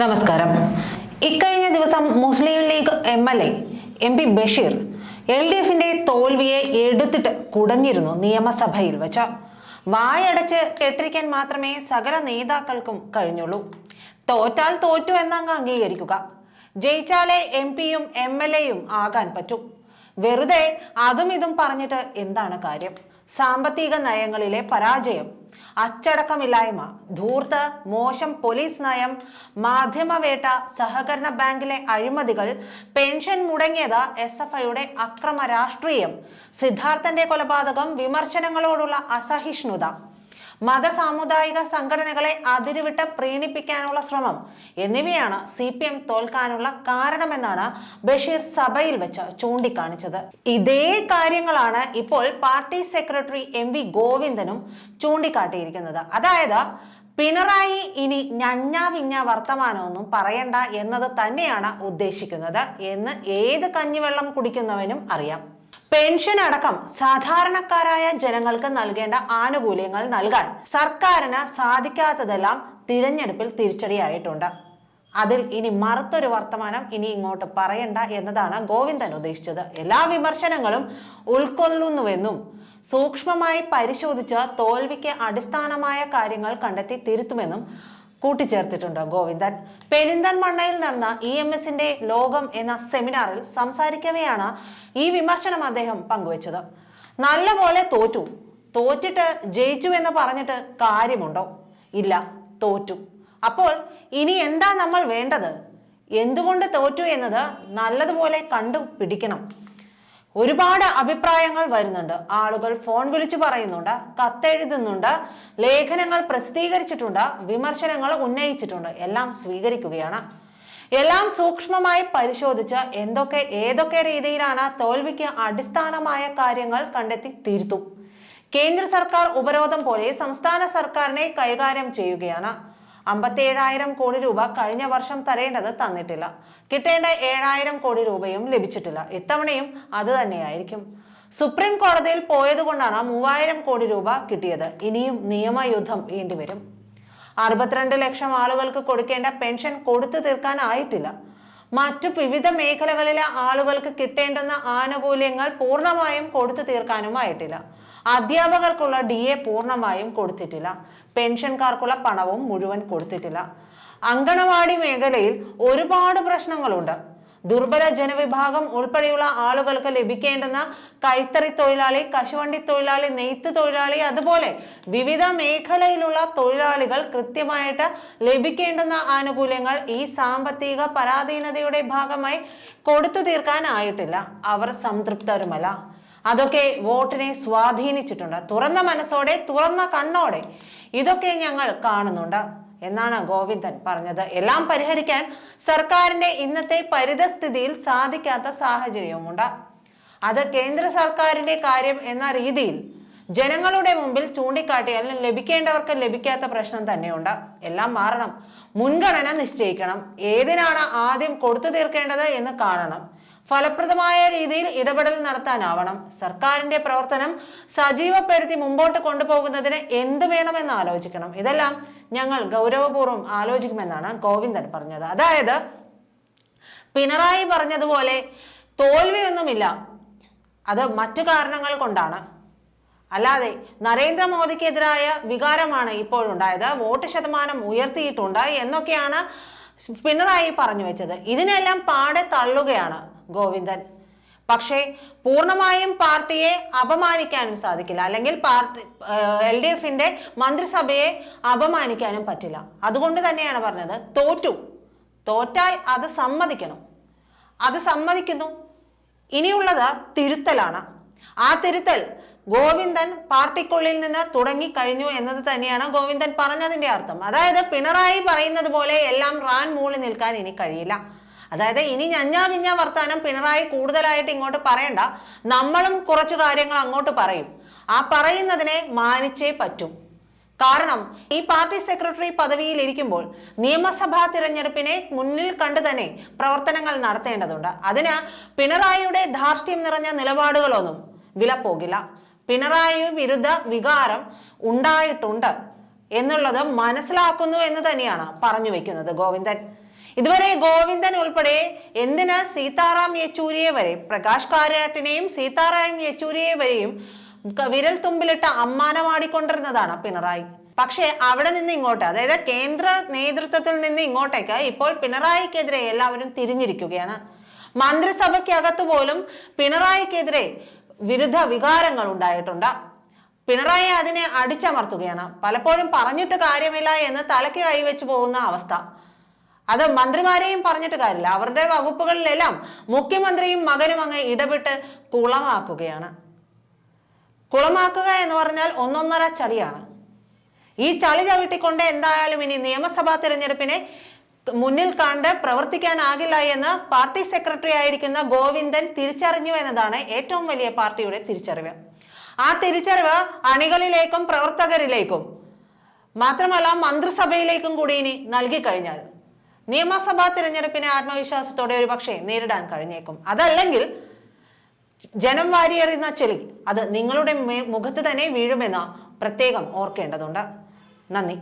നമസ്കാരം. ഇക്കഴിഞ്ഞ ദിവസം Muslim League M L A M P Basheer L D എഫിന്റെ തോൽവിയെ എടുത്തിട്ട് കുടഞ്ഞിരുന്നു നിയമസഭയിൽ വെച്ച്. വായടച്ച് കെട്ടിരിക്കാൻ മാത്രമേ സകല നേതാക്കൾക്കും കഴിഞ്ഞുള്ളൂ. തോറ്റാൽ തോറ്റു എന്നങ്ങ് അംഗീകരിക്കുക. ജയിച്ചാലേ എം പിയും എം എൽ എയും ആകാൻ പറ്റൂ. വെറുതെ അതും ഇതും പറഞ്ഞിട്ട് എന്താണ് കാര്യം? സാമ്പത്തിക നയങ്ങളിലെ പരാജയം അച്ചടക്കമില്ലായ്മ ധൂർത്ത് മോശം പോലീസ് നയം മാധ്യമവേട്ട സഹകരണ ബാങ്കിലെ അഴിമതികൾ പെൻഷൻ മുടങ്ങിയത് എസ് എഫ് ഐയുടെ അക്രമ രാഷ്ട്രീയം സിദ്ധാർത്ഥന്റെ കൊലപാതകം വിമർശനങ്ങളോടുള്ള അസഹിഷ്ണുത. മത സാമുദായിക സംഘടനകളെ അതിരുവിട്ട് പ്രീണിപ്പിക്കാനുള്ള ശ്രമം എന്നിവയാണ് സി പി എം തോൽക്കാനുള്ള കാരണമെന്നാണ് ബഷീർ സഭയിൽ വെച്ച് ചൂണ്ടിക്കാണിച്ചത്. ഇതേ കാര്യങ്ങളാണ് ഇപ്പോൾ പാർട്ടി സെക്രട്ടറി എം വി ഗോവിന്ദനും ചൂണ്ടിക്കാട്ടിയിരിക്കുന്നത്. അതായത് പിണറായി ഇനി ഞഞ്ഞാ വിഞ്ഞ വർത്തമാനമൊന്നും പറയണ്ട എന്നത് തന്നെയാണ് ഉദ്ദേശിക്കുന്നത് എന്ന് ഏത് കഞ്ഞിവെള്ളം കുടിക്കുന്നവനും അറിയാം. പെൻഷൻ അടക്കം സാധാരണക്കാരായ ജനങ്ങൾക്ക് നൽകേണ്ട ആനുകൂല്യങ്ങൾ നൽകാൻ സർക്കാരിന് സാധിക്കാത്തതെല്ലാം തിരഞ്ഞെടുപ്പിൽ തിരിച്ചടിയായിട്ടുണ്ട്. അതിൽ ഇനി മറുത്തൊരു വർത്തമാനം ഇനി ഇങ്ങോട്ട് പറയണ്ട എന്നതാണ് ഗോവിന്ദൻ ഉദ്ദേശിച്ചത്. എല്ലാ വിമർശനങ്ങളും ഉൾക്കൊള്ളുന്നുവെന്നും സൂക്ഷ്മമായി പരിശോധിച്ച് തോൽവിക്ക് അടിസ്ഥാനമായ കാര്യങ്ങൾ കണ്ടെത്തി തിരുത്തുമെന്നും കൂട്ടിച്ചേർത്തിട്ടുണ്ട്. ഗോവിന്ദൻ. പെരിന്തൽമണ്ണയിൽ നടന്ന ഇ എം എസിന്റെ ലോകം എന്ന സെമിനാറിൽ സംസാരിക്കവെയാണ് ഈ വിമർശനം അദ്ദേഹം പങ്കുവച്ചത്. നല്ല പോലെ തോറ്റു. തോറ്റിട്ട് ജയിച്ചു എന്ന് പറഞ്ഞിട്ട് കാര്യമുണ്ടോ? ഇല്ല തോറ്റു. അപ്പോൾ ഇനി എന്താ നമ്മൾ വേണ്ടത്? എന്തുകൊണ്ട് തോറ്റു എന്നത് നല്ലതുപോലെ കണ്ടുപിടിക്കണം. ഒരുപാട് അഭിപ്രായങ്ങൾ വരുന്നുണ്ട്. ആളുകൾ ഫോൺ വിളിച്ചു പറയുന്നുണ്ട് കത്തെഴുതുന്നുണ്ട് ലേഖനങ്ങൾ പ്രസിദ്ധീകരിച്ചിട്ടുണ്ട് വിമർശനങ്ങൾ ഉന്നയിച്ചിട്ടുണ്ട്. എല്ലാം സ്വീകരിക്കുകയാണ്. എല്ലാം സൂക്ഷ്മമായി പരിശോധിച്ച് എന്തൊക്കെ ഏതൊക്കെ രീതിയിലാണ് തോൽവിക്ക് അടിസ്ഥാനമായ കാര്യങ്ങൾ കണ്ടെത്തി തീർത്തു. കേന്ദ്ര സർക്കാർ ഉപരോധം പോലെ സംസ്ഥാന സർക്കാരിനെ കൈകാര്യം ചെയ്യുകയാണ്. അമ്പത്തിയേഴായിരം കോടി രൂപ കഴിഞ്ഞ വർഷം തരേണ്ടത് തന്നിട്ടില്ല. കിട്ടേണ്ട ഏഴായിരം കോടി രൂപയും ലഭിച്ചിട്ടില്ല. ഇത്തവണയും അത് തന്നെയായിരിക്കും. സുപ്രീം കോടതിയിൽ പോയതുകൊണ്ടാണ് മൂവായിരം കോടി രൂപ കിട്ടിയത്. ഇനിയും നിയമയുദ്ധം വേണ്ടിവരും. അറുപത്തിരണ്ട് ലക്ഷം ആളുകൾക്ക് കൊടുക്കേണ്ട പെൻഷൻ കൊടുത്തു തീർക്കാനായിട്ടില്ല. മറ്റു വിവിധ മേഖലകളിലെ ആളുകൾക്ക് കിട്ടേണ്ടുന്ന ആനുകൂല്യങ്ങൾ പൂർണമായും കൊടുത്തു തീർക്കാനുമായിട്ടില്ല. അധ്യാപകർക്കുള്ള ഡി എ പൂർണമായും കൊടുത്തിട്ടില്ല. പെൻഷൻകാർക്കുള്ള പണവും മുഴുവൻ കൊടുത്തിട്ടില്ല. അങ്കണവാടി മേഖലയിൽ ഒരുപാട് പ്രശ്നങ്ങളുണ്ട്. ദുർബല ജനവിഭാഗം ഉൾപ്പെടെയുള്ള ആളുകൾക്ക് ലഭിക്കേണ്ടുന്ന കൈത്തറി തൊഴിലാളി കശുവണ്ടി തൊഴിലാളി നെയ്ത്ത് തൊഴിലാളി അതുപോലെ വിവിധ മേഖലയിലുള്ള തൊഴിലാളികൾ കൃത്യമായിട്ട് ലഭിക്കേണ്ടുന്ന ആനുകൂല്യങ്ങൾ ഈ സാമ്പത്തിക പരാധീനതയുടെ ഭാഗമായി കൊടുത്തു തീർക്കാനായിട്ടില്ല. അവർ സംതൃപ്തരുമല്ല. അതൊക്കെ വോട്ടിനെ സ്വാധീനിച്ചിട്ടുണ്ട്. തുറന്ന മനസ്സോടെ തുറന്ന കണ്ണോടെ ഇതൊക്കെ ഞങ്ങൾ കാണുന്നുണ്ട്. എന്നാണ് ഗോവിന്ദൻ പറഞ്ഞത്. എല്ലാം പരിഹരിക്കാൻ സർക്കാരിന്റെ ഇന്നത്തെ പരിതസ്ഥിതിയിൽ സാധിക്കാത്ത സാഹചര്യവുമുണ്ട്. അത് കേന്ദ്ര സർക്കാരിന്റെ കാര്യം എന്ന രീതിയിൽ ജനങ്ങളുടെ മുമ്പിൽ ചൂണ്ടിക്കാട്ടിയാൽ ലഭിക്കേണ്ടവർക്ക് ലഭിക്കാത്ത പ്രശ്നം തന്നെയുണ്ട്. എല്ലാം മാറണം. മുൻഗണന നിശ്ചയിക്കണം. ഏതിനാണ് ആദ്യം കൊടുത്തു തീർക്കേണ്ടത് എന്ന് കാണണം. ഫലപ്രദമായ രീതിയിൽ ഇടപെടൽ നടത്താനാവണം. സർക്കാരിന്റെ പ്രവർത്തനം സജീവപ്പെടുത്തി മുമ്പോട്ട് കൊണ്ടുപോകുന്നതിന് എന്ത് വേണമെന്ന് ആലോചിക്കണം. ഇതെല്ലാം ഞങ്ങൾ ഗൗരവപൂർവം ആലോചിക്കുമെന്നാണ് ഗോവിന്ദൻ പറഞ്ഞത്. അതായത് പിണറായി പറഞ്ഞതുപോലെ തോൽവിയൊന്നുമില്ല. അത് മറ്റു കാരണങ്ങൾ കൊണ്ടാണ്. അല്ലാതെ നരേന്ദ്രമോദിക്കെതിരായ വികാരമാണ് ഇപ്പോഴുണ്ടായത്. വോട്ട് ശതമാനം ഉയർത്തിയിട്ടുണ്ട് എന്നൊക്കെയാണ് പിണറായി പറഞ്ഞു വെച്ചത് ഇതിനെല്ലാം പാടെ തള്ളുകയാണ് ഗോവിന്ദൻ. പക്ഷേ പൂർണമായും പാർട്ടിയെ അപമാനിക്കാനും സാധിക്കില്ല. അല്ലെങ്കിൽ പാർട്ടി എൽ ഡി എഫിന്റെ മന്ത്രിസഭയെ അപമാനിക്കാനും പറ്റില്ല. അതുകൊണ്ട് തന്നെയാണ് പറഞ്ഞത് തോറ്റു. തോറ്റാൽ അത് സമ്മതിക്കണം. അത് സമ്മതിക്കുന്നു. ഇനിയുള്ളത് തിരുത്തലാണ്. ആ തിരുത്തൽ ഗോവിന്ദൻ പാർട്ടിക്കുള്ളിൽ നിന്ന് തുടങ്ങി കഴിഞ്ഞു എന്നത് തന്നെയാണ് ഗോവിന്ദൻ പറഞ്ഞതിന്റെ അർത്ഥം. അതായത് പിണറായി പറയുന്നത് പോലെ എല്ലാം റാൻ മൂളി നിൽക്കാൻ ഇനി കഴിയില്ല. അതായത് ഇനി ഞഞ്ഞാ വിഞ്ഞ വർത്താനം പിണറായി കൂടുതലായിട്ട് ഇങ്ങോട്ട് പറയണ്ട. നമ്മളും കുറച്ചു കാര്യങ്ങൾ അങ്ങോട്ട് പറയും. ആ പറയുന്നതിനെ മാനിച്ചേ പറ്റും. കാരണം ഈ പാർട്ടി സെക്രട്ടറി പദവിയിൽ ഇരിക്കുമ്പോൾ നിയമസഭാ തിരഞ്ഞെടുപ്പിനെ മുന്നിൽ കണ്ടു തന്നെ പ്രവർത്തനങ്ങൾ നടത്തേണ്ടതുണ്ട്. അതിന് പിണറായിയുടെ ധാർഷ്ട്യം നിറഞ്ഞ നിലപാടുകളൊന്നും വിലപ്പോകില്ല. പിണറായി വിരുദ്ധ വികാരം ഉണ്ടായിട്ടുണ്ട് എന്നുള്ളത് മനസ്സിലാക്കുന്നു എന്ന് തന്നെയാണ് പറഞ്ഞു വെക്കുന്നത് ഗോവിന്ദൻ. ഇതുവരെ ഗോവിന്ദൻ ഉൾപ്പെടെ എന്തിന് സീതാറാം യെച്ചൂരിയെ വരെ പ്രകാശ് കാരാട്ടിനെയും സീതാറാം യെച്ചൂരിയെ വരെയും വിരൽ തുമ്പിലിട്ട് അമ്മാനമാടിക്കൊണ്ടിരുന്നതാണ് പിണറായി. പക്ഷേ അവിടെ നിന്ന് ഇങ്ങോട്ട് അതായത് കേന്ദ്ര നേതൃത്വത്തിൽ നിന്ന് ഇങ്ങോട്ടേക്ക് ഇപ്പോൾ പിണറായിക്കെതിരെ എല്ലാവരും തിരിഞ്ഞിരിക്കുകയാണ്. മന്ത്രിസഭയ്ക്കകത്ത് പോലും പിണറായിക്കെതിരെ വിരുദ്ധ വികാരങ്ങൾ ഉണ്ടായിട്ടുണ്ട്. പിണറായി അതിനെ അടിച്ചമർത്തുകയാണ്. പലപ്പോഴും പറഞ്ഞിട്ട് കാര്യമില്ല എന്ന് തലയ്ക്ക് കൈവച്ച് പോകുന്ന അവസ്ഥ. അത് മന്ത്രിമാരെയും പറഞ്ഞിട്ട് കാര്യമില്ല. അവരുടെ വകുപ്പുകളിലെല്ലാം മുഖ്യമന്ത്രിയും മകനും അങ്ങ് ഇടപെട്ട് കുളമാക്കുകയാണ്. കുളമാക്കുക എന്ന് പറഞ്ഞാൽ ഒന്നൊന്നര ചളിയാണ്. ഈ ചളി ചവിട്ടിക്കൊണ്ട് എന്തായാലും ഇനി നിയമസഭാ തിരഞ്ഞെടുപ്പിനെ മുന്നിൽ കണ്ട് പ്രവർത്തിക്കാനാകില്ല എന്ന് പാർട്ടി സെക്രട്ടറി ആയിരിക്കുന്ന ഗോവിന്ദൻ തിരിച്ചറിഞ്ഞു എന്നതാണ് ഏറ്റവും വലിയ പാർട്ടിയുടെ തിരിച്ചറിവ്. ആ തിരിച്ചറിവ് അണികളിലേക്കും പ്രവർത്തകരിലേക്കും മാത്രമല്ല മന്ത്രിസഭയിലേക്കും കൂടി ഇനി നൽകി കഴിഞ്ഞാൽ നിയമസഭാ തിരഞ്ഞെടുപ്പിനെ ആത്മവിശ്വാസത്തോടെ ഒരു പക്ഷേ നേരിടാൻ കഴിഞ്ഞേക്കും. അതല്ലെങ്കിൽ ജനം വാരിയെറിയുന്ന ചെളി അത് നിങ്ങളുടെ മുഖത്ത് തന്നെ വീഴുമെന്ന് പ്രത്യേകം ഓർക്കേണ്ടതുണ്ട്. നന്ദി.